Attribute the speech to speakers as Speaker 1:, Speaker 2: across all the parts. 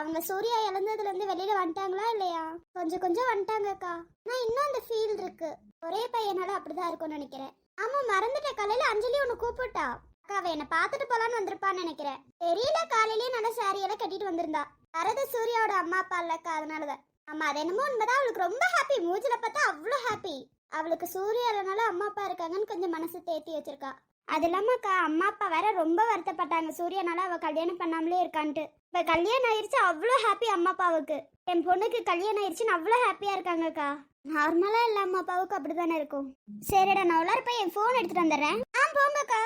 Speaker 1: அவங்க சூர்யா இழந்ததுல இருந்து வெளியில வந்துட்டாங்களா இல்லையா? கொஞ்சம் கொஞ்சம் வந்துட்டாங்கக்கா. நான் இன்னும் அந்த ஃபீல் இருக்கு. ஒரே பையனால அப்படிதான் இருக்கும்னு நினைக்கிறேன். ஆமா மறந்துட்ட காலையில அஞ்சலி ஒன்று கூப்பிட்டா. அக்கா அவ என்னை பார்த்துட்டு போலான்னு வந்திருப்பான்னு நினைக்கிறேன். தெரியல காலையிலேயே நல்ல சாரியெல்லாம் கட்டிட்டு வந்திருந்தா. வரது சூர்யாவோட அம்மா அப்பா இல்லக்கா அதனாலதான். அம்மா அது என்னமோ உண்மைதான். அவளுக்கு ரொம்ப ஹாப்பி மூஞ்சில பார்த்தா அவ்வளோ ஹாப்பி அவளுக்கு சூர்யா இல்லைனால அம்மா அப்பா இருக்காங்கன்னு கொஞ்சம் மனசு தேத்தி வச்சிருக்கா. அது இல்லாமக்கா அம்மா அப்பா வேற ரொம்ப வருத்தப்பட்டாங்க. சூர்யானால அவ கல்யாணம் பண்ணாமலே இருக்கான்ட்டு. இப்ப கல்யாணம் ஆயிருச்சு அவ்வளோ ஹாப்பி அம்மா அப்பாவுக்கு. என் பொண்ணுக்கு கல்யாணம் ஆயிருச்சுன்னு அவ்வளோ ஹாப்பியா இருக்காங்கக்கா நார்மலா இல்ல அம்மா அப்பாவுக்கு அப்படிதானே இருக்கும். சரிடா நான் உள்ளார போய் என் ஃபோன் எடுத்துட்டு வந்துடுறேன். ஆ போங்கக்கா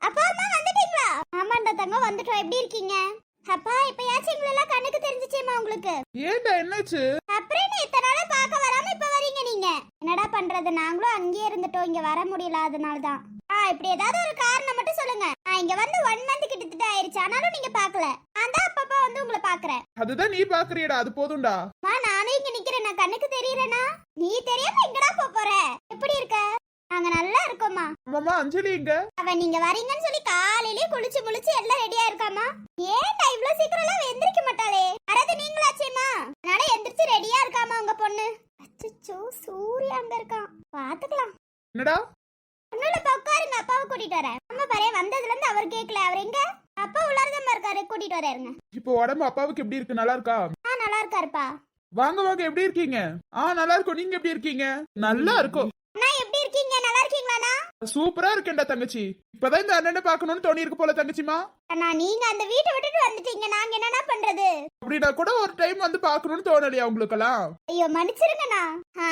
Speaker 1: அப்பா அம்மா வந்துட்டீங்களா? ஆமாண்டா தங்கம் வந்துட்டோம். எப்படி இருக்கீங்க? அப்பா இப்பயாச்சும் எங்களெல்லாம் கண்ணுக்கு தெரிஞ்சிச்சேம்மா உங்களுக்கு.
Speaker 2: ஏண்டா என்னாச்சு?
Speaker 1: அப்புறம் இத்தனை நாளா பார்க்க வராம இப்ப நீங்க. என்னடா பண்றது? நாங்களும் அங்கேயே இருந்துட்டோம். இங்க வர முடியல அதனால தான் ஆ இப்படி ஏதாவது ஒரு காரணம் மட்டும் சொல்லுங்க. நான் இங்க வந்து ஒன் மந்த் கிட்டத்தட்ட ஆயிருச்சு. ஆனாலும் நீங்க பார்க்கல. நான் தான் அப்பப்பா வந்து உங்களை பாக்குறேன்
Speaker 2: அதுதான் நீ பாக்குறியடா அது போதும்டா.
Speaker 1: மா நானும் இங்க நிக்கிறேன். நான் கண்ணுக்கு தெரியறேனா நீ தெரியாம எங்கடா போப் போற? எப்படி இருக்க? நாங்க நல்லா இருக்கோம்மா.
Speaker 2: மாமா அஞ்சலி இங்க
Speaker 1: அவ நீங்க வரீங்கன்னு சொல்லி காலையிலேயே குளிச்சு முழிச்சு எல்லாம் ரெடியா இருக்காமா ஏன்டா இவ்ளோ சீக்கிரம் எல்லாம் எந்திரிக்க மாட்டாளே? அறது நீங்களாச்சேம்மா. அதனால எந்திரிச்சு ரெடியா இருக்காமா உங்க பொண்ணு. அச்சச்சோ சூர்யா அங்க இருக்கான். பாத்துக்கலாம்.
Speaker 2: என்னடா?
Speaker 1: ஒண்ணுல உட்காருங்க அப்பாவை கூட்டிட்டு வரேன். அம்மா பாரு வந்ததுல இருந்து அவர் கேட்கல அவர் எங்க? அப்பா உள்ளாரதான் இருக்காரு கூட்டிட்டு வராருங்க
Speaker 2: இப்போ உடம்பு அப்பாவுக்கு எப்படி இருக்கு? நல்லா இருக்கா?
Speaker 1: ஆ நல்லா இருக்காருப்பா.
Speaker 2: வாங்க வாங்க எப்படி இருக்கீங்க? ஆ நல்லா இருக்கும். நீங்க எப்படி இருக்கீங்க? நல்லா இருக்கும்.
Speaker 1: அண்ணா எப்படி இருக்கீங்க நல்லா இருக்கீங்களாண்ணா
Speaker 2: சூப்பரா இருக்கேன்டா தங்கச்சி. இப்பதான் இந்த அண்ணனை பார்க்கணும்னு தோணி இருக்கு போல தங்கச்சிமா
Speaker 1: அண்ணா நீங்க அந்த வீட்டை விட்டுட்டு வந்துட்டீங்க. நாங்க என்னண்ணா பண்றது?
Speaker 2: அப்படின்னா கூட ஒரு டைம் வந்து பார்க்கணும்னு தோணலையா உங்களுக்கெல்லாம்?
Speaker 1: ஐயோ மன்னிச்சிருங்கண்ணா.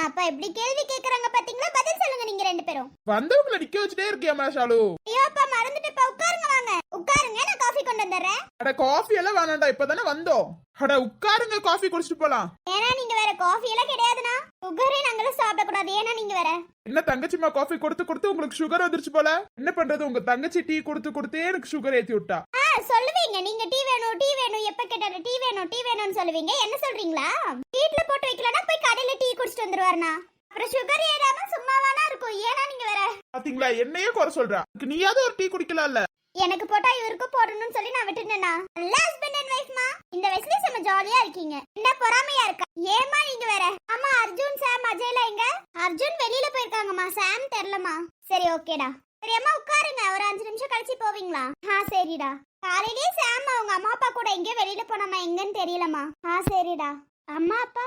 Speaker 1: அப்ப எப்படி கேள்வி கேக்குறாங்க பாத்தீங்களா? பதில் சொல்லுங்க நீங்க ரெண்டு பேரும்.
Speaker 2: வந்தவங்களை நிக்க வச்சுட்டே இருக்கியாமா ஷாலு?
Speaker 1: ஐயோ அப்பா மறந்துட்டுப்பா உட்காருங்க வாங்க. உட்காருங்க நான் காஃபி கொண்டு வந்துடுறேன்.
Speaker 2: அட காஃபி எல்லாம் வேணாம்டா. இப்பதானே வந்தோம். அட உட்காருங்க காஃபி குடிச்சிட்டு போலாம்.
Speaker 1: ஏன்னா நீங்க வேற காஃபி எல்லாம் கிடையாதுண்ணா. சுகரே நாங்களும் சாப்பிடக்கூடாது ஏன்னா நீங்க வேற.
Speaker 2: என்ன தங்கச்சிமா காஃபி கொடுத்து கொடுத்து உங்களுக்கு சுகர் வந்துருச்சு போல? என்ன பண்றது? உங்க தங்கச்சி டீ கொடுத்து கொடுத்தே எனக்கு சுகர் ஏத்தி விட்டா.
Speaker 1: ஆ சொல்லுவீங்க. நீங்க டீ வேணும் டீ வேணும். எப்ப கேட்டாலும் டீ வேணும் டீ வேணும்னு சொல்லுவீங்க. என்ன சொல்றீங்களா? வீட்ல போட்டு வைக்கலன்னா போய் கடையில டீ குடிச்சிட்டு வந்துருவாருண்ணா. அப்புறம் சுகர் ஏறாம சும்மாவானா இருக்கும். ஏன்னா நீங்க வேற.
Speaker 2: பாத்தீங்களா? என்னையே குறை சொல்றா. நீயாவது ஒரு டீ குடிக்கலாம்ல.
Speaker 1: எனக்கு போட்டா இவருக்கும் போடணும்னு சொல்லி நான் விட்டுட்டேனா? நல்ல ஹஸ்பண்ட் அண்ட் வைஃப்மா இந்த வயசுல செம்ம ஜாலியா இருக்கீங்க. என்ன பொறாமையா இருக்கா? ஏமா நீங்க வேற? ஆமா அர்ஜுன் சாம் அஜய்ல எங்க? அர்ஜுன் வெளியில போயிருக்காங்கம்மா. சாம் தெரியலமா சரி ஓகேடா. சரி அம்மா உட்காருங்க. ஒரு அஞ்சு நிமிஷம் கழிச்சு போவீங்களா? ஆ சரிடா. காலையிலேயே சாம் அவங்க அம்மா அப்பா கூட எங்கேயோ வெளியில போனாமா எங்கன்னு தெரியலமா ஆ சரிடா. அம்மா அப்பா?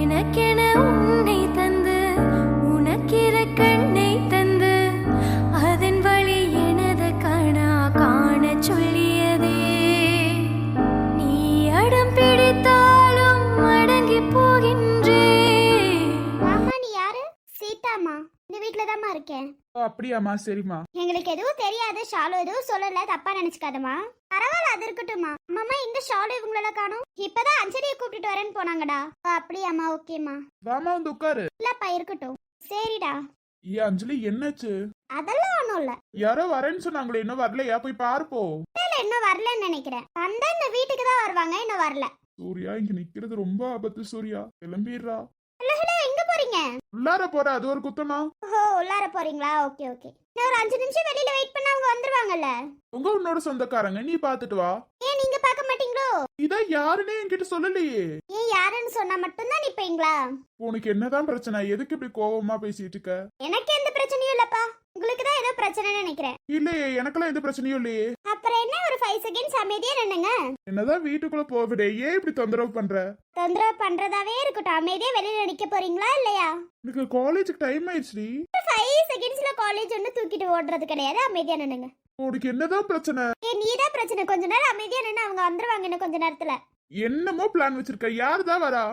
Speaker 3: எனக்கென
Speaker 1: இந்த வீட்ல தாம்மா இருக்கேன்.
Speaker 2: ஓ, அப்படியாம்மா. சரிம்மா.
Speaker 1: எங்களுக்கு எதுவும் தெரியாது ஷாலு எதுவும் சொல்லல தப்பா நினைச்சுக்காதம்மா. பரவாயில்ல அது இருக்கட்டும்மா. அம்மா இந்த ஷாலு இவங்களெல்லாம் காணும். இப்பதான் அஞ்சலியை கூப்பிட்டுட்டு வரேன்னு போனாங்கடா. ஓ, அப்படியாம்மா ஓகேம்மா.
Speaker 2: வாமா வந்து உட்காரு.
Speaker 1: இல்லப்பா இருக்கட்டும். சரிடா.
Speaker 2: ஏ அஞ்சலி என்னாச்சு?
Speaker 1: அதெல்லாம் ஒண்ணும் இல்ல.
Speaker 2: யாரோ வரேன்னு சொன்னாங்களே இன்னும் வரலையா? போய் பாருப்போ
Speaker 1: இல்ல இன்னும் வரலன்னு நினைக்கிறேன். வந்தா இந்த வீட்டுக்கு தான் வருவாங்க இன்னும் வரல.
Speaker 2: சூர்யா இங்க நிக்கிறது ரொம்ப ஆபத்து சூர்யா. கிளம்பிடுறா.
Speaker 1: இல்ல இல்ல எங்க போறீங்க?
Speaker 2: உள்ளார போற அது ஒரு குத்தமா?
Speaker 1: ஓ உள்ளார போறீங்களா? Okay okay. இன்னும் ஒரு அஞ்சு நிமிஷம் வெளியில வெயிட் பண்ணா அவங்க வந்துருவாங்கல்ல?
Speaker 2: உங்க உன்னோட சொந்தக்காரங்க நீ பாத்துட்டு வா.
Speaker 1: ஏன் நீங்க பார்க்க மாட்டீங்களோ?
Speaker 2: இதான் யாருன்னே என்கிட்ட சொல்லலையே.
Speaker 1: ஏன் யாருன்னு சொன்னா மட்டும்தான் நிப்பீங்களா?
Speaker 2: உனக்கு என்னதான் பிரச்சனை? எதுக்கு இப்படி கோவமா பேசிட்டு இருக்க?
Speaker 1: எனக்கு எந்த பிரச்சனையும் இல்லப்பா. உங்களுக்கு தான் ஏதோ பிரச்சனைன்னு நினைக்கிறேன்.
Speaker 2: இல்லையே எனக்கெல்லாம் எந்த பிரச்சனையும் இல்லையே.
Speaker 1: அப்புறம் என்ன ஒரு ஃபைவ் செகண்ட்ஸ் அமைதியா நின்னுங்க
Speaker 2: என்னதான் வீட்டுக்குள்ள போவிடே ஏன் இப்படி தொந்தரவு பண்ற?
Speaker 1: தொந்தரவு பண்றதாவே இருக்கட்டும். அமைதியா வெளியில நிக்க போறீங்களா இல்லையா?
Speaker 2: எனக்கு காலேஜுக்கு டைம் ஆயிடுச்சுடி.
Speaker 1: ஃபைவ் செகண்ட்ஸ்ல காலேஜ் ஒன்று தூக்கிட்டு ஓடுறது கிடையாது. அமைதியா நின்னுங்க
Speaker 2: உனக்கு என்னதான் பிரச்சனை?
Speaker 1: ஏ நீதான் பிரச்சனை. கொஞ்ச நேரம் அமைதியா நின்று அவங்க வந்துருவாங்க இன்னும் கொஞ்ச நேரத்துல.
Speaker 2: என்னமோ பிளான் வச்சிருக்க. யாருதான் வரா?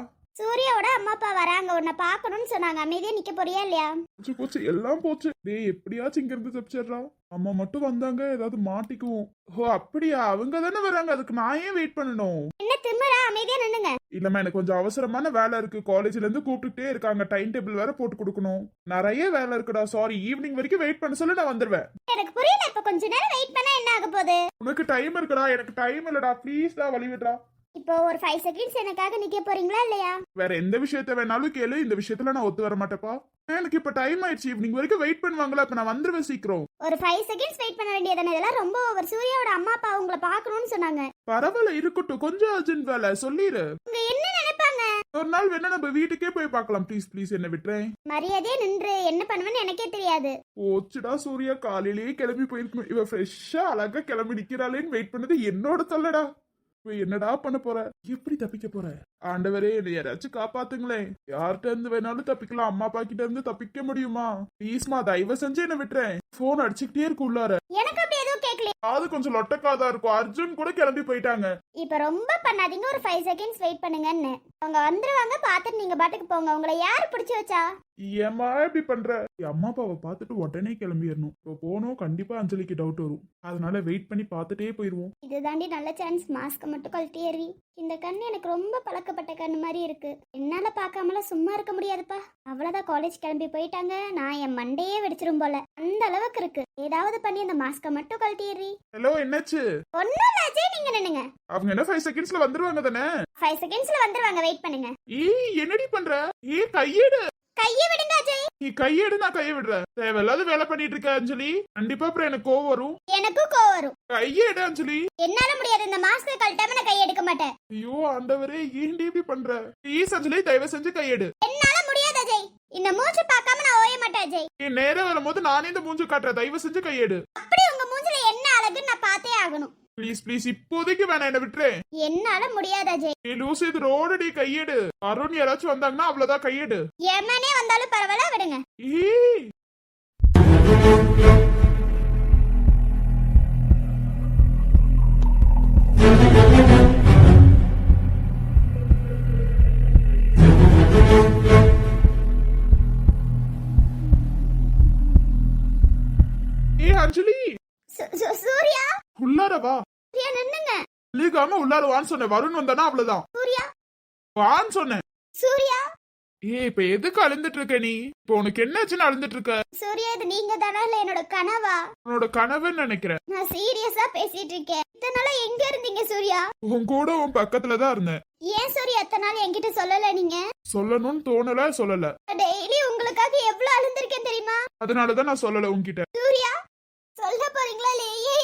Speaker 1: சூர்யாவோட அம்மா அப்பா வராங்க. உன்னை பார்க்கணும்னு சொன்னாங்க. அமைதியா நிக்க போறியா இல்லையா?
Speaker 2: போச்சு போச்சு. எல்லாம் போச்சு. டேய் எப்படியாச்சும் இங்க இருந்து தப்பிச்சிடுறா அம்மா மட்டும் வந்தாங்க. ஏதாவது மாட்டிக்குவோம். ஓ அப்படியா? அவங்க தானே வராங்க. அதுக்கு நான் ஏன் வெயிட் பண்ணணும்?
Speaker 1: என்ன திமிரா? அமைதியா நின்னுங்க
Speaker 2: இல்லம்மா எனக்கு கொஞ்சம் அவசரமான வேலை இருக்கு. காலேஜ்ல இருந்து கூப்பிட்டுட்டே இருக்காங்க. டைம் டேபிள் வேற போட்டு கொடுக்கணும். நிறைய வேலை இருக்குடா. சாரி ஈவினிங் வரைக்கும் வெயிட் பண்ண சொல்ல நான் வந்துருவேன்.
Speaker 1: எனக்கு புரியல. இப்ப கொஞ்ச நேரம் வெயிட் பண்ணா என்ன ஆக போகுது?
Speaker 2: உனக்கு டைம் இருக்குடா. எனக்கு டைம் இல்லடா. ப்ளீஸ் டா வழி விடுறா
Speaker 1: இப்போ ஒரு ஃபைவ் செகண்ட்ஸ் எனக்காக நிக்க போறீங்களா இல்லையா?
Speaker 2: வேற எந்த விஷயத்த வேணாலும் கேளு இந்த விஷயத்துல நான் ஒத்து வர மாட்டேப்பா எனக்கு இப்ப டைம் ஆயிடுச்சு. ஈவினிங் வரைக்கும் வெயிட் பண்ணுவாங்களா? இப்ப நான் வந்துருவேன் சீக்கிரம்.
Speaker 1: ஒரு ஃபைவ் செகண்ட்ஸ் வெயிட் பண்ண வேண்டியதானே இதெல்லாம் ரொம்ப ஓவர் சூர்யாவோட அம்மா அப்பா உங்களை பார்க்கணும்னு சொன்னாங்க.
Speaker 2: பரவாயில்ல இருக்கட்டும். கொஞ்சம் அர்ஜென்ட் வேலை. சொல்லிடு
Speaker 1: உங்க என்ன நினைப்பாங்க?
Speaker 2: ஒரு நாள் வேணா நம்ம வீட்டுக்கே போய் பார்க்கலாம். ப்ளீஸ் ப்ளீஸ் என்ன விட்டுறேன்.
Speaker 1: மரியாதையா நின்று என்ன பண்ணுவேன்னு எனக்கே தெரியாது.
Speaker 2: போச்சுடா சூர்யா. காலையிலேயே கிளம்பி போயிருக்கணும். இவ ஃப்ரெஷ்ஷா அழகா கிளம்பி நிக்கிறாளேன்னு வெயிட் பண்ணது என்னோட தொல்லடா. இப்ப என்னடா பண்ண போற? எப்படி தப்பிக்க போற? ஆண்டவரே என்னை யாராச்சும் காப்பாத்துங்களேன். யார்கிட்ட இருந்து வேணாலும் தப்பிக்கலாம். அம்மா அப்பா கிட்ட இருந்து தப்பிக்க முடியுமா? ப்ளீஸ்மா தயவு செஞ்சு என்ன விட்டுறேன். போன் அடிச்சுக்கிட்டே இருக்கு உள்ளார.
Speaker 1: எனக்கு அப்படி எதுவும் கேட்கல
Speaker 2: அது கொஞ்சம் லொட்டக்காதா இருக்கும். அர்ஜுன் கூட கிளம்பி போயிட்டாங்க.
Speaker 1: இப்ப ரொம்ப பண்ணாதீங்க. ஒரு ஃபைவ் செகண்ட்ஸ் வெயிட் பண்ணுங்கன்னு. அவங்க வந்துருவாங்க பார்த்துட்டு நீங்க பாட்டுக்கு போங்க. உங்களை யார் பிடிச்சு வச்சா?
Speaker 2: ஏம்மா இப்படி பண்ற? அம்மா அப்பாவை பார்த்துட்டு உடனே கிளம்பிடணும். இப்போ போனோம் கண்டிப்பா அஞ்சலிக்கு டவுட் வரும். அதனால வெயிட் பண்ணி பார்த்துட்டே போயிருவோம்.
Speaker 1: இதுதாண்டி நல்ல சான்ஸ் மாஸ்க் மட்டும் கழட்டி ஏறி. இந்த கண்ணு எனக்கு ரொம்ப பழக்கப்பட்ட கண்ணு மாதிரி இருக்கு. என்னால பார்க்காமலாம் சும்மா இருக்க முடியாதுப்பா. அவ்வளவுதான் காலேஜ் கிளம்பி போயிட்டாங்க. நான் என் மண்டையே வெடிச்சிரும் போல. அந்த அளவுக்கு இருக்கு. ஏதாவது பண்ணி அந்த மாஸ்க மட்டும் கழட்டி ஏறி.
Speaker 2: ஹலோ என்னாச்சு?
Speaker 1: இல்ல அஜய் நீங்க நின்னுங்க.
Speaker 2: அவங்க என்ன ஃபைவ் செகண்ட்ஸ்ல வந்துருவாங்க தானே?
Speaker 1: ஃபைவ் செகண்ட்ஸ்ல வந்துருவாங்க. வெயிட் பண்ணுங்க.
Speaker 2: ஏய் என்னடி பண்ற? ஏ கையெடு.
Speaker 1: கையை விடுங்க அஜய்.
Speaker 2: நீ கையெடு நான் கையை விடுறேன். தேவையில்லாத வேலை பண்ணிட்டு இருக்க அஞ்சலி. கண்டிப்பா அப்புறம் எனக்கு கோவம் வரும்.
Speaker 1: எனக்கும் கோவம் வரும்.
Speaker 2: கையெடு அஞ்சலி.
Speaker 1: என்னால முடியாது இந்த மாஸ்க கழட்டாம நான் கை எடுக்க மாட்டேன்.
Speaker 2: ஐயோ ஆண்டவரே ஏன்டி இப்படி பண்ற? ப்ளீஸ் அஞ்சலி தயவு செஞ்சு கையெடு
Speaker 1: என்னால முடியாது அஜய். இந்த மூச்சு பார்க்காம நான் ஓய மாட்டேன் அஜய்.
Speaker 2: நீ நேரம் வரும்போது நானே இந்த மூஞ்சு காட்டுறேன். தயவு செஞ்சு கையெடு
Speaker 1: அப்படி உங்க மூஞ்சில என்ன அழகுன்னு நான் பார்த்தே ஆகணும்.
Speaker 2: ப்ளீஸ் ப்ளீஸ் இப்போதைக்கு வேணாம் என்ன விட்டுறேன்
Speaker 1: என்னால முடியாது அஜய்.
Speaker 2: நீ லூசு இது ரோடடி கையெடு. அருண் யாராச்சும் வந்தாங்கன்னா அவ்வளவுதான் கையெடு.
Speaker 1: எமனே வந்தாலும் பரவாயில்ல விடுங்க.
Speaker 2: ஏய். அஞ்சலி.
Speaker 1: சு- சு- சூர்யா?
Speaker 2: உள்ளார வா
Speaker 1: சூர்யா நின்னுங்க?
Speaker 2: லீகாம உள்ளார வான்னு சொன்னேன். வருண் வந்தானா அவ்வளவுதான்.
Speaker 1: சூர்யா?
Speaker 2: வான்னு சொன்னேன்.
Speaker 1: சூர்யா?
Speaker 2: ஏய் இப்ப எதுக்கு அழுந்துட்டு இருக்க நீ? இப்போ உனக்கு என்னாச்சுன்னு அழுந்துட்டு இருக்க?
Speaker 1: சூர்யா இது நீங்க தானா இல்ல என்னோட கனவா?
Speaker 2: உன்னோட கனவுன்னு நினைக்கிறேன்.
Speaker 1: நான் சீரியஸா பேசிட்டு இருக்கேன். இத்தனை நாளா எங்க இருந்தீங்க சூர்யா?
Speaker 2: உன் கூட உன் பக்கத்துல தான் இருந்தேன்.
Speaker 1: ஏன் சூர்யா இத்தனை நாள் என்கிட்ட சொல்லல நீங்க?
Speaker 2: சொல்லணும்னு தோணல சொல்லல.
Speaker 1: டெய்லி உங்களுக்காக எவ்வளவு அழுந்திருக்கேன் தெரியுமா?
Speaker 2: அதனாலதான் நான் சொல்லல உன்கிட்ட.
Speaker 1: சூர்யா சொல்ல போறீங்களா இல்ல ஏன் என்கிட்ட சொல்லல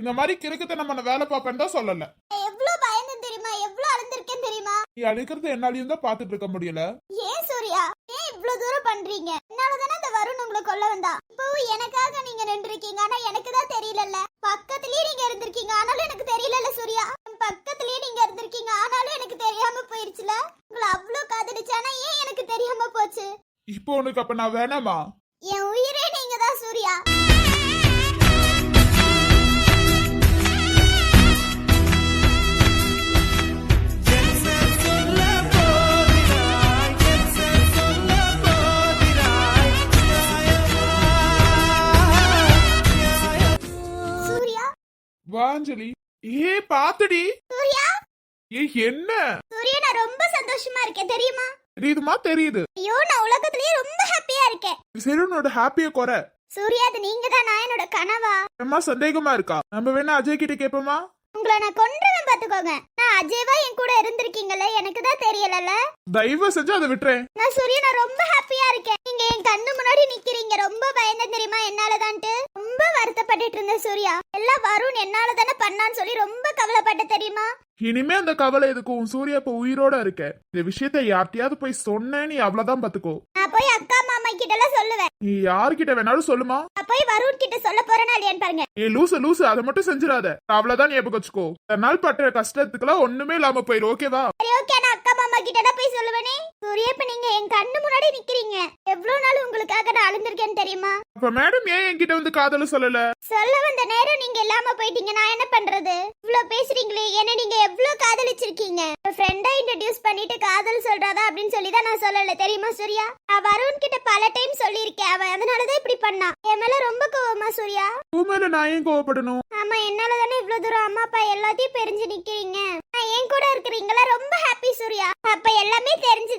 Speaker 2: இந்த மாதிரி கிறுக்கத்தை நம்ம வேலை பார்ப்பேன் தான் சொல்லல.
Speaker 1: எவ்வளவு பயந்தேன் தெரியுமா? எவ்வளவு அழுந்திருக்கேன் தெரியுமா?
Speaker 2: நீ அழுக்கிறது என்னாலையும் தான் பாத்துட்டு இருக்க முடியல.
Speaker 1: ஏன் சூர்யா? ஏன் இவ்வளவு தூரம் பண்றீங்க? என்னாலதானே அந்த வருண் உங்களை கொல்ல வந்தா. இப்பவும் எனக்காக நீங்க நின்று இருக்கீங்க ஆனா எனக்கு தான் தெரியலல்ல. பக்கத்துலயே நீங்க இருந்திருக்கீங்க. ஆனாலும் எனக்கு தெரியலல்ல சூர்யா. பக்கத்துலயே நீங்க இருந்திருக்கீங்க. ஆனாலும் எனக்கு தெரியாம போயிருச்சுல. உங்களை அவ்வளவு காதலிச்சானா ஏன் எனக்கு தெரியாம போச்சு?
Speaker 2: இப்போ உனக்கு அப்ப நான் வேணாமா?
Speaker 1: என் உயிரே நீங்க தான் சூர்யா.
Speaker 2: வாஞ்சலி ஏ பாத்துடி.
Speaker 1: சூர்யா?
Speaker 2: ஏ என்ன?
Speaker 1: சூர்யா நான் ரொம்ப சந்தோஷமா இருக்கேன். தெரியுமா?
Speaker 2: தெரியுதுமா தெரியுது.
Speaker 1: ஐயோ நான் உலகத்திலேயே ரொம்ப ஹாப்பியா இருக்கேன்.
Speaker 2: சரி உன்னோட ஹாப்பிய குறை.
Speaker 1: சூர்யா அது நீங்க தான் என்னோட கனவா?
Speaker 2: அம்மா சந்தேகமா இருக்கா? நம்ம வேணா அஜய் கிட்ட கேப்போமா?
Speaker 1: உங்களை நான் கொன்றுவேன் பாத்துக்கோங்க நான் அஜய்வா என் கூட இருந்திருக்கீங்கல்ல எனக்கு தான் தெரியலல்ல?
Speaker 2: தயவு செஞ்சு அதை விட்டுறேன்.
Speaker 1: நான் சூர்யா நான் ரொம்ப ஹாப்பியா இருக்கேன். நீங்க என் கண்ணு முன்னாடி நிக்கிறீங்க. ரொம்ப பயந்தேன் தெரியுமா என்னாலதான்ட்டு? ரொம்ப வருத்தப்பட்டுட்டு இருந்தேன் சூர்யா. எல்லாம் வருண் என்னால தானே பண்ணான்னு சொல்லி ரொம்ப கவலைப்பட்ட தெரியுமா?
Speaker 2: இனிமே அந்த கவலை எதுக்கு? உன் சூர்யா இப்ப உயிரோட இருக்க. இந்த விஷயத்த யார்கிட்டயாவது போய் சொன்ன நீ அவ்வளவுதான் பாத்துக்கோ.
Speaker 1: நான் போய் அக்கா மாமா கிட்ட எல்லாம் சொல்லுவேன்.
Speaker 2: நீ யார்கிட்ட வேணாலும் சொல்லுமா?
Speaker 1: நான் போய் வருண் கிட்ட சொல்ல போறேனா இல்லையான்னு பாருங்க.
Speaker 2: ஏ லூசு லூசு அதை மட்டும் செஞ்சிடாத. அவ்வளவுதான் ஞாபகம் வச்சுக்கோ ஒரு நாள் பட்ட கஷ்டத்துக்குலாம் ஒண்ணுமே இல்லாம போயிரு ஓகேவா?
Speaker 1: சரி ஓகே நான் அக்கா மாமா கிட்ட தான் போய் சொல்லுவேனே. சூர்யா இப்ப நீங்க என் கண்ணு முன்னாடி நிக்கிறீங்க. எவ்வளவு நாள் உங்களுக்காக நான் அழுந்திருக்கேன்னு தெரியுமா?
Speaker 2: அப்ப மேடம் ஏன் என்கிட்ட வந்து காதல சொல்லல?
Speaker 1: சொல்ல வந்த நேரம் நீங்க இல்லாம போயிட்டீங்க. நான் என்ன பண்றது? இவ்ளோ பேசுறீங்களே என்ன நீங்க எவ்ளோ காதலிச்சிருக்கீங்க? ஃப்ரெண்டா இன்ட்ரடியூஸ் பண்ணிட்டு காதல் சொல்றாதா அப்படின்னு சொல்லி தான் நான் சொல்லல. தெரியுமா சூர்யா? நான் வருண் கிட்ட பல டைம் சொல்லியிருக்கேன். அவன் அதனாலதான் இப்படி பண்ணான் என் மேல ரொம்ப கோவமா சூர்யா?
Speaker 2: உன் மேல நான் ஏன் கோவப்படணும்?
Speaker 1: ஆமா என்னால தானே இவ்வளவு தூரம் அம்மா அப்பா எல்லாத்தையும் பிரிஞ்சு நிக்கிறீங்க? நான் என் கூட இருக்கிறீங்களா? ரொம்ப ஹாப்பி சூர்யா. அப்ப எல்லாமே தெரிஞ்சு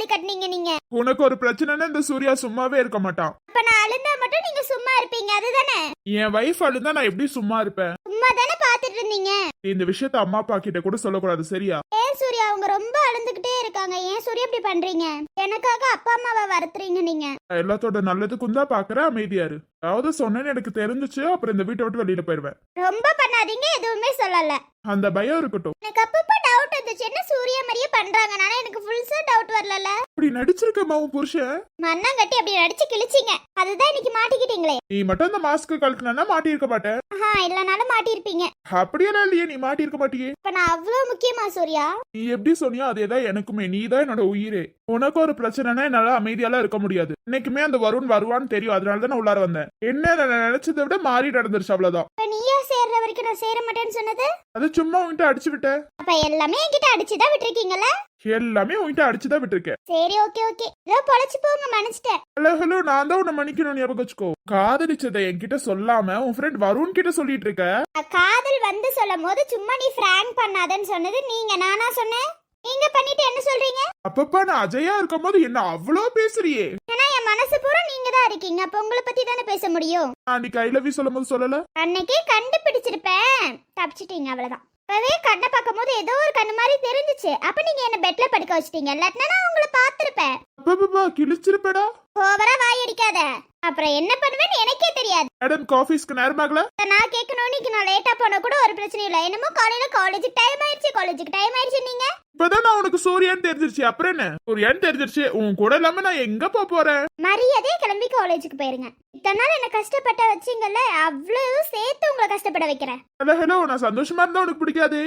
Speaker 1: தாலி கட்டினீங்க நீங்க.
Speaker 2: உனக்கு ஒரு பிரச்சனைன்னா இந்த சூர்யா சும்மாவே இருக்க மாட்டான்
Speaker 1: அப்ப நான் அழுந்தா மட்டும் நீங்க சும்மா இருப்பீங்க அதுதானே?
Speaker 2: என் வைஃப் அழுந்தா நான் எப்படி சும்மா இருப்பேன்?
Speaker 1: சும்மா தானே பாத்துட்டு இருந்தீங்க?
Speaker 2: நீ இந்த விஷயத்த அம்மா அப்பா கிட்ட கூட சொல்லக்கூடாது சரியா?
Speaker 1: ஏன் சூர்யா அவங்க ரொம்ப அழுந்துகிட்டே இருக்காங்க. ஏன் சூர்யா இப்படி பண்றீங்க? எனக்காக அப்பா அம்மாவை வருத்துறீங்க நீங்க.
Speaker 2: நான் எல்லாத்தோட நல்லதுக்கும் தான் பாக்குறேன் அமைதியா இரு. அதாவது சொன்னேன்னு எனக்கு தெரிஞ்சுச்சு அப்புறம் இந்த வீட்டை விட்டு வெளியில போயிருவேன்.
Speaker 1: ரொம்ப பண்ணாதீங்க எதுவுமே சொல்லல.
Speaker 2: அந்த பயம் இருக்கட்டும்.
Speaker 1: எனக்கு அப்பப்ப டவுட் வந்துச்சு. என்ன சூர்யா மாதிரியே பண்றாங்க? ஆனா எனக்கு ஃபுல்ஸா டவுட் வரல
Speaker 2: அப்படி நடிச்சிருக்கமா உன் புருஷன்.
Speaker 1: மண்ணாங்கட்டி அப்படி நடிச்சு கிழிச்சிங்க. அதுதான் இன்னைக்கு மாட்டிக்கிட்டீங்களே.
Speaker 2: நீ மட்டும் அந்த மாஸ்க் கழட்டினா மாட்டி இருக்க மாட்டேன்.
Speaker 1: ஆஹா இல்லனாலும் மாட்டியிருப்பீங்க.
Speaker 2: அப்படியெல்லாம் இல்லையே நீ மாட்டி இருக்க மாட்டியே.
Speaker 1: இப்ப நான் அவ்வளவு முக்கியமா சூர்யா?
Speaker 2: நீ எப்படி சொன்னியோ அதேதான் எனக்குமே. நீ தான் என்னோட உயிரே. உனக்கு ஒரு பிரச்சனைனா என்னால அமைதியாலாம் இருக்க முடியாது. இன்னைக்குமே அந்த வருண் வருவான்னு தெரியும். அதனால தான் நான் உள்ளார வந்தேன். என்ன நான் நினைச்சதை விட மாறி நடந்துருச்சு அவ்வளவுதான்.
Speaker 1: இப்ப நீயா சேர்ற வரைக்கும் நான் சேர மாட்டேன்னு சொன்னது?
Speaker 2: அது சும்மா உன்கிட்ட அடிச்சு விட்டேன்.
Speaker 1: அப்ப எல்லாமே என்கிட்ட அடிச்சுதான் விட்டுருக்கீங்கல்ல?
Speaker 2: எல்லாமே உன்கிட்ட அடிச்சுதான் விட்டுருக்கேன்.
Speaker 1: சரி ஓகே ஓகே. ஏதோ பொழைச்சு போங்க மன்னிச்சிட்டேன்.
Speaker 2: ஹலோ ஹலோ நான் தான் உன்னை மன்னிக்கணும் ஞாபகம் வச்சுக்கோ. காதலிச்சதை என்கிட்ட சொல்லாம உன் ஃப்ரெண்ட் வருண் கிட்ட சொல்லிட்டு இருக்க?
Speaker 1: அஹ் காதல் வந்து சொல்லும் போது சும்மா நீ ஃப்ராங்க் பண்ணாதன்னு சொன்னது நீங்க நானா சொன்னேன்? நீங்க பண்ணிட்டு என்ன சொல்றீங்க?
Speaker 2: அப்பப்பா நான் அஜயா இருக்கும் போது என்ன அவ்வளோ பேசுறியே?
Speaker 1: ஏன்னா என் மனசு பூரா நீங்க தான் இருக்கீங்க. அப்ப உங்களை பத்தி தானே பேச முடியும்?
Speaker 2: நான் நீ கைலவி சொல்லும் போது சொல்லல?
Speaker 1: அன்னைக்கே கண்டுபிடிச்சிருப்பேன். தப்பிச்சிட்டீங்க அவ்வளவுதான். இப்பவே கண்ணை பார்க்கும் போது ஏதோ ஒரு கண்ணு மாதிரி தெரிஞ்சுச்சு. அப்ப நீங்க என்ன பெட்ல படுக்க வச்சிட்டீங்க? இல்லாட்டினா நான் உங்களை பார்த்திருப்பேன்.
Speaker 2: அப்பப்பா கிழிச்சிருப்பேடா.
Speaker 1: ஓவரா வாய் அடிக்காத. அப்புறம் என்ன பண்ணுவேன்னு எனக்கே தெரியாது.
Speaker 2: மேடம் காஃபீஸ்க்கு நேரமாகல
Speaker 1: நான் கேட்கணும் இன்னைக்கு நான் லேட்டா போனா கூட ஒரு பிரச்சனையும் இல்லை. என்னமோ காலையில காலேஜுக்கு டைம் ஆயிடுச்சு காலேஜுக்கு டைம் ஆயிடுச்சு நீங்க.
Speaker 2: இப்பதான் நான் உனக்கு சூர்யான்னு தெரிஞ்சிருச்சு. அப்புறம் என்ன? சூர்யான்னு தெரிஞ்சிருச்சு. உன் கூட இல்லாம நான் எங்க போக போறேன்?
Speaker 1: மரியாதையே கிளம்பி காலேஜுக்கு போயிருங்க. இத்தனை நாள் என்ன கஷ்டப்பட்ட வச்சீங்கல்ல அவ்வளவு சேர்த்து உங்களை கஷ்டப்பட வைக்கிறேன்.
Speaker 2: ஹலோ ஹலோ நான் சந்தோஷமா இருந்தா உனக்கு பிடிக்காது.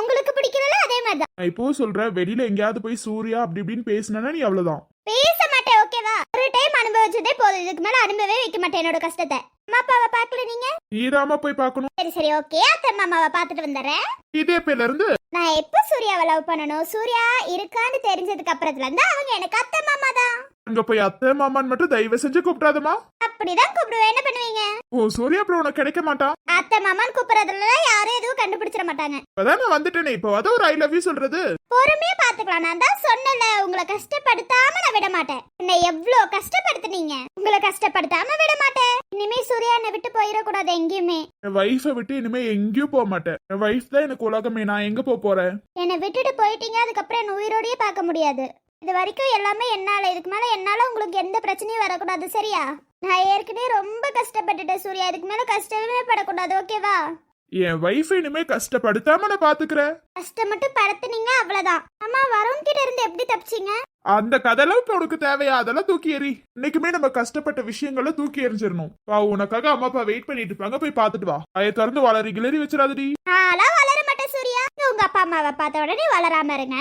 Speaker 1: உங்களுக்கு பிடிக்கல அதே மாதிரிதான்.
Speaker 2: நான் இப்போ சொல்றேன் வெளியில எங்கேயாவது போய் சூர்யா அப்படி இப்படின்னு பேசினா நீ அவ்வளவுதான்.
Speaker 1: பேச டைம் அனுபவிச்சதே போதும். இதுக்கு மேல அனுபவே வைக்க மாட்டேன் என்னோட கஷ்டத்தை. அம்மா அப்பாவை பார்க்கல நீங்க?
Speaker 2: நீதாம போய் பார்க்கணும்.
Speaker 1: சரி சரி ஓகே அத்தை மாமாவை பார்த்துட்டு வந்துடுறேன்.
Speaker 2: இதே பேர்ல இருந்து?
Speaker 1: நான் எப்போ சூர்யாவை லவ் பண்ணணும்? சூர்யா இருக்கான்னு தெரிஞ்சதுக்கு அப்புறத்துல இருந்து அவங்க எனக்கு அத்தை மாமா தான்
Speaker 2: அங்க போய் அத்தை மாமான்னு மட்டும் தயவு செஞ்சு கூப்பிடாதமா
Speaker 1: அப்படிதான் கூப்பிடுவேன். என்ன பண்ணுவீங்க?
Speaker 2: ஓ சூர்யா அப்புறம் உனக்கு கிடைக்க மாட்டான்
Speaker 1: அத்தை மாமான்னு கூப்பிடுறதுல யாரும் எதுவும் கண்டுபிடிச்சிட மாட்டாங்க.
Speaker 2: இப்பதான் நான் வந்துட்டேனே இப்போ அதான் ஒரு ஐ லவ் யூ சொல்றது.
Speaker 1: பொறுமையா பாத்துக்கலாம். நான் தான் சொன்னல உங்களை கஷ்டப்படுத்தாம நான் விட மாட்டேன். என்னை எவ்வளோ கஷ்டப்படுத்துனீங்க? உங்களை கஷ்டப்படுத்தாம விட மாட்டேன். இனிமே சூர்யா என்னை விட்டு போயிடக்கூடாது எங்கேயுமே.
Speaker 2: என் வைஃபை விட்டு இனிமே எங்கேயும் போக மாட்டேன். என் வைஃப் தான் எனக்கு உலகமே. நான் எங்க போக போறேன்?
Speaker 1: என்னை விட்டுட்டு போயிட்டீங்க அதுக்கப்புறம் என்ன உயிரோடயே பார்க்க முடியாது. இது வரைக்கும் எல்லாமே என்னால இதுக்கு மேல என்னால உங்களுக்கு எந்த பிரச்சனையும் வரக்கூடாது சரியா? நான் ஏற்கனவே ரொம்ப கஷ்டப்பட்டுட்டேன் சூர்யா. இதுக்கு மேல கஷ்டமே படக்கூடாது ஓகேவா?
Speaker 2: என் வைஃப் இனிமே கஷ்டப்படுத்தாம நான் பாத்துக்கிறேன்.
Speaker 1: கஷ்டம் மட்டும் படுத்துனீங்க அவ்வளவுதான். அம்மா வருண் கிட்ட இருந்து எப்படி தப்பிச்சீங்க?
Speaker 2: அந்த கதெல்லாம் இப்ப உனக்கு தேவையா? அதெல்லாம் தூக்கி எறி. இன்னைக்குமே நம்ம கஷ்டப்பட்ட விஷயங்களை தூக்கி எறிஞ்சிடணும். வா உனக்காக அம்மா அப்பா வெயிட் பண்ணிட்டு இருப்பாங்க. போய் பாத்துட்டு வா. அதைய திறந்து வளரி கிளறி வச்சிடாதடி.
Speaker 1: நான்லாம் வளர மாட்டேன் சூர்யா. உங்க அப்பா அம்மாவை பார்த்த உடனே வளராம இருங்க.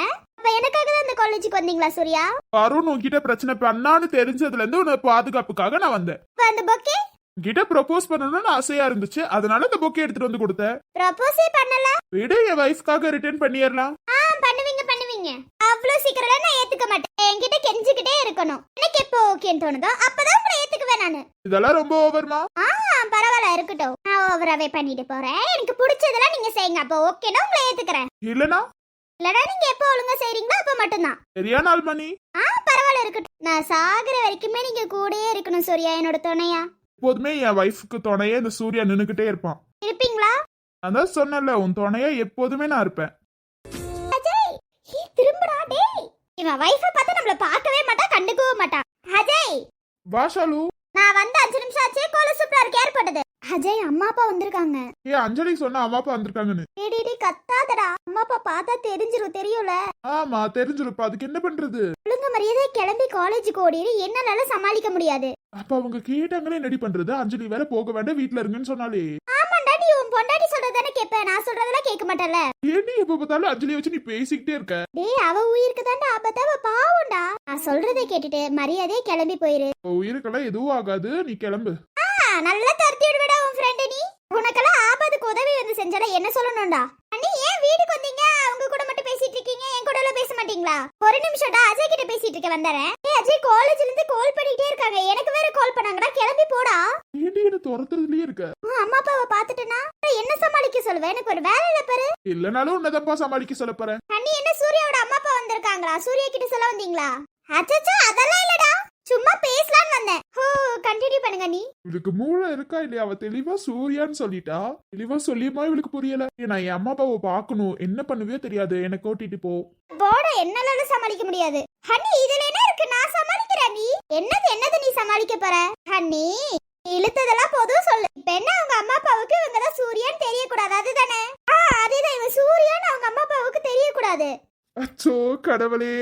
Speaker 1: எனக்காக தான் இந்த காலேஜுக்கு வந்தீங்களா சூர்யா?
Speaker 2: வருண் உன்கிட்ட பிரச்சனை பண்ணான்னு தெரிஞ்சதுல இருந்து உன பாதுகாப்புக்காக நான் வந்தேன்.
Speaker 1: அந்த பொக்கே?
Speaker 2: கிட்ட ப்ரொபோஸ் பண்ணணும்னு ஆசையா இருந்துச்சு. அதனால இந்த பொக்கே எடுத்துட்டு வந்து கொடுத்தேன்.
Speaker 1: ப்ரப்போஸே பண்ணல.
Speaker 2: விட என் வைஃப்காக ரிட்டர்ன் பண்ணிடலாம்.
Speaker 1: ஆ பண்ணுவீங்க பண்ணுவீங்க. அவ்வளவு சீக்கிரம் நான் ஏத்துக்க மாட்டேன். என்கிட்ட கெஞ்சிக்கிட்டே இருக்கணும். எனக்கு எப்போ ஓகேன்னு தோணுதோ அப்பதான் உங்களை ஏத்துக்குவேன் நானு.
Speaker 2: இதெல்லாம் ரொம்ப ஓவர்மா
Speaker 1: ஆ பரவாயில்ல இருக்கட்டும். நான் ஓவராவே பண்ணிட்டு போறேன். எனக்கு பிடிச்சதெல்லாம் நீங்க செய்யுங்க. அப்போ ஓகேனா உங்களை ஏத்துக்கிறேன்.
Speaker 2: இல்லனா
Speaker 1: இல்லனா நீங்க எப்போ ஒழுங்கா செய்றீங்களோ அப்ப மட்டும்தான்.
Speaker 2: சரியா நாள் மணி
Speaker 1: ஆ பரவாயில்ல இருக்கட்டும். நான் சாகுற வரைக்குமே நீங்க கூடயே இருக்கணும் சூர்யா என்னோட துணையா.
Speaker 2: எப்போதுமே என் வைஃப்க்கு துணையே இந்த சூர்யா நின்னுக்கிட்டே இருப்பான்.
Speaker 1: இருப்பீங்களா?
Speaker 2: அதான் சொன்னல உன் துணையா எப்போதுமே நான் இருப்பேன்.
Speaker 1: அஜய் ஹீ திரும்புடா டேய். இவன் வைஃபை பார்த்து நம்மள பார்க்கவே மாட்டா கண்டுக்கவே மாட்டா. அஜய்.
Speaker 2: வா ஷாலு.
Speaker 1: நான் வந்து அஞ்சு நிமிஷம் ஆச்சே கோல சூப்பரா ஏற்பட்டது அஜய் அம்மா அப்பா வந்திருக்காங்க.
Speaker 2: ஏ அஞ்சலி சொன்னா அம்மா அப்பா வந்திருக்காங்கன்னு.
Speaker 1: டேடி டேடி கத்தாதடா. அம்மா அப்பா பார்த்தா தெரிஞ்சிரும் தெரியும்ல?
Speaker 2: ஆமா தெரிஞ்சிருப்பா. அதுக்கு என்ன பண்றது?
Speaker 1: ஒழுங்கு மரியாதை கிளம்பி காலேஜுக்கு ஓடிடு என்னால சமாளிக்க முடியாது.
Speaker 2: அப்ப அவங்க கேட்டாங்களே என்னடி பண்றது? அஞ்சலி வேற போக வேண்டாம் வீட்ல இருங்கன்னு சொன்னாலே.
Speaker 1: ஆமாண்டா நீ உன் பொண்டாட்டி சொல்றதானே கேட்பேன் நான் சொல்றதெல்லாம் கேட்க மாட்டேன்ல.
Speaker 2: ஏடி எப்ப பார்த்தாலும் அஞ்சலியை வச்சு நீ பேசிக்கிட்டே இருக்க?
Speaker 1: டேய் அவ உயிருக்கு தாண்டா ஆபத்து அவ பாவம்டா. நான் சொல்றதை கேட்டுட்டு மரியாதையே கிளம்பி போயிரு.
Speaker 2: உன் உயிருக்கெல்லாம் எதுவும் ஆகாது. நீ கிளம்பு.
Speaker 1: நல்லா துரத்தி விடுவிடா உன் ஃப்ரெண்டு நீ. உனக்கெல்லாம் ஆபத்துக்கு உதவி வந்து செஞ்சால என்ன சொல்லணும்டா? அண்ணி ஏன் வீட்டுக்கு வந்தீங்க? அவங்க கூட மட்டும் பேசிட்டு இருக்கீங்க. என் கூட மாட்டீங்களா? ஒரு நிமிஷம்டா அஜய் கிட்ட பேசிட்டு இருக்க வந்தறேன். ஏய் அஜய் காலேஜ்ல இருந்து கால் பண்ணிட்டே இருக்காங்க. எனக்கு வேற கால் பண்ணாங்கடா. கிளம்பி போடா.
Speaker 2: என்ன துரத்துறதுலயே இருக்க.
Speaker 1: அம்மா அப்பாவை பாத்துட்டேனா என்ன சமாளிக்க சொல்லுவேன் எனக்கு ஒரு வேலை இல்ல பாரு.
Speaker 2: இல்லனாலும் உன்னதப்பா சமாளிக்க சொல்ல போறேன்.
Speaker 1: அண்ணி என்ன சூர்யாவோட அம்மா அப்பா வந்திருக்காங்களா? சூர்யா கிட்ட சொல்ல வந்தீங்களா? அச்சச்சோ அதெல்லாம் இல்லடா. சும்மா பேசலாம்னு வந்தேன். ஹோ கண்டினியூ பண்ணுங்க நீ.
Speaker 2: இவளுக்கு மூளை இருக்கா இல்லையா? அவ தெளிவா சூர்யான்னு சொல்லிட்டா. தெளிவா சொல்லியுமா இவளுக்கு புரியல? நான் என் அம்மா அப்பாவை பார்க்கணும். என்ன பண்ணுவியோ தெரியாது. என்ன கூட்டிட்டு போ.
Speaker 1: போட என்னால சமாளிக்க முடியாது. ஹன்னி இதுல என்ன இருக்கு? நான் சமாளிக்கிறேன் நீ. என்னது என்னது நீ சமாளிக்க போற? ஹன்னி இழுத்ததெல்லாம் போதும் சொல்லு. இப்ப என்ன அவங்க அம்மா அப்பாவுக்கு இவங்க தான் சூர்யான்னு தெரியக்கூடாது? அதுதானே? ஆ அதேதான். இவன் சூர்யான்னு அவங்க அம்மா அப்பாவுக்கு தெரியக்கூடாது.
Speaker 2: அச்சோ கடவுளே.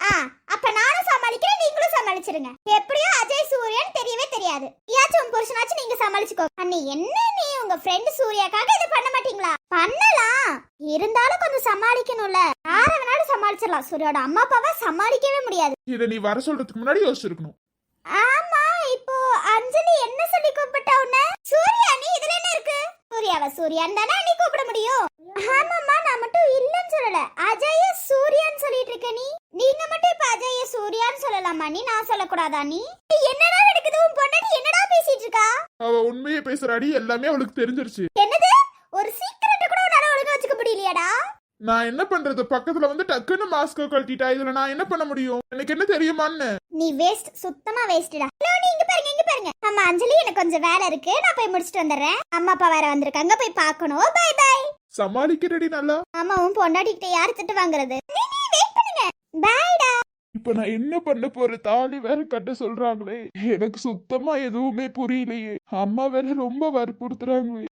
Speaker 1: ஆ அப்ப நானும் சமாளிக்கிறேன் நீங்களும் சமாளிச்சிருங்க. எப்படியோ அஜய் சூர்யான்னு தெரியவே தெரியாது. யாச்சும் உன் புருஷனாச்சும் நீங்க சமாளிச்சுக்கோ அண்ணி என்ன நீ உங்க ஃப்ரெண்ட் சூர்யாக்காக இது பண்ண மாட்டீங்களா? பண்ணலாம். இருந்தாலும் கொஞ்சம் சமாளிக்கணும்ல. யார வேணாலும் சமாளிச்சிடலாம். சூர்யாவோட அம்மா அப்பாவை சமாளிக்கவே முடியாது.
Speaker 2: இதை நீ வர சொல்றதுக்கு முன்னாடி யோசிச்சிருக்கணும்.
Speaker 1: ஆமா இப்போ அஞ்சலி என்ன சொல்லி கூப்பிட்டா உன்ன? சூர்யா நீ இதுல என்ன இருக்கு? சூர்யாவ சூர்யான்னு தானே நீ கூப்பிட முடியும் ஆமாம்மா நான் மட்டும் இல்லன்னு சொல்லல அஜய சூர்யான்னு சொல்லிட்டு இருக்க நீ நீங்க மட்டும் இப்ப அஜய சூர்யான்னு சொல்லலாமா நீ சொல்லக்கூடாதா நீ? என்னடா நடக்குது? உன் பொண்டாட்டி என்னடா பேசிட்டு இருக்கா?
Speaker 2: அவ உண்மையை பேசுறாடி எல்லாமே அவளுக்கு தெரிஞ்சிருச்சு.
Speaker 1: என்னது? ஒரு சீக்கிரட் கூட உன்னால ஒழுங்கா வச்சுக்க முடியலையாடா?
Speaker 2: நான் என்ன பண்றது? பக்கத்துல வந்து டக்குன்னு மாஸ்க கழட்டிட்டா இதுல நான் என்ன பண்ண முடியும்? எனக்கு என்ன தெரியுமான்னு?
Speaker 1: நீ வேஸ்ட் சுத்தமா வேஸ்ட்டா நீ இங்க பாருங்க இங்க பாருங்க. அம்மா அஞ்சலி எனக்கு கொஞ்சம் வேலை இருக்கு. நான் போய் முடிச்சிட்டு வந்துடுறேன். அம்மா அப்பா வேற வந்திருக்காங்க. போய் பார்க்கணும். பை பை
Speaker 2: சமாளிக்கிறடி நல்லா.
Speaker 1: ஆமா உன் பொண்டாட்டிக்கிட்ட யார் திட்டு வாங்குறது? நீ நீ வெயிட் பண்ணுங்க. பைடா
Speaker 2: இப்ப நான் என்ன பண்ண போற தாலி வேற கட்ட சொல்றாங்களே. எனக்கு சுத்தமா எதுவுமே புரியலையே. அம்மா வேற ரொம்ப வற்புறுத்துறாங்களே.